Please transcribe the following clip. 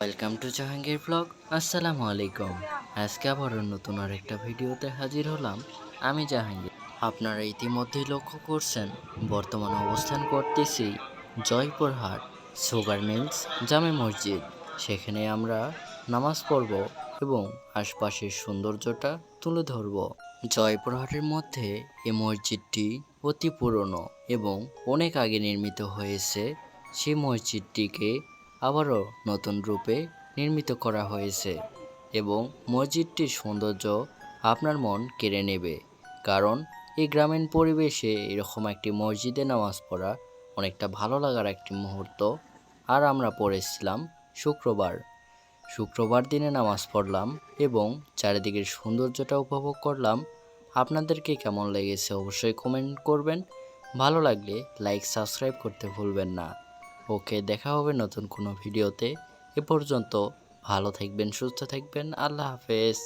Welcome to Jahangir blog আসসালামু আলাইকুম আজকে আবারও নতুন আর একটা ভিডিওতে হাজির হলাম আমি জাহাঙ্গীর। আপনারা ইতিমধ্যেই লক্ষ্য করছেন, বর্তমানে অবস্থান করতেছি জয়পুরহাট সুগার মিলস জামে মসজিদ। সেখানে আমরা নামাজ পড়ব এবং আশপাশের সৌন্দর্যটা তুলে ধরব। জয়পুরহাটের মধ্যে এই মসজিদটি অতি পুরনো এবং অনেক আগে নির্মিত হয়েছে। সেই মসজিদটিকে আবারও নতুন রূপে নির্মিত করা হয়েছে এবং মসজিদটির সৌন্দর্য আপনার মন কেড়ে নেবে। কারণ এই গ্রামীণ পরিবেশে এরকম একটি মসজিদে নামাজ পড়া অনেকটা ভালো লাগার একটি মুহূর্ত আর আমরা পড়েছিলাম শুক্রবার। শুক্রবার দিনে নামাজ পড়লাম এবং চারিদিকের সৌন্দর্যটা উপভোগ করলাম। আপনাদেরকে কেমন লেগেছে অবশ্যই কমেন্ট করবেন। ভালো লাগলে লাইক সাবস্ক্রাইব করতে ভুলবেন না। ওকে দেখা হবে নতুন কোনো ভিডিওতে। এ পর্যন্ত ভালো থাকবেন সুস্থ থাকবেন। আল্লাহ হাফেজ।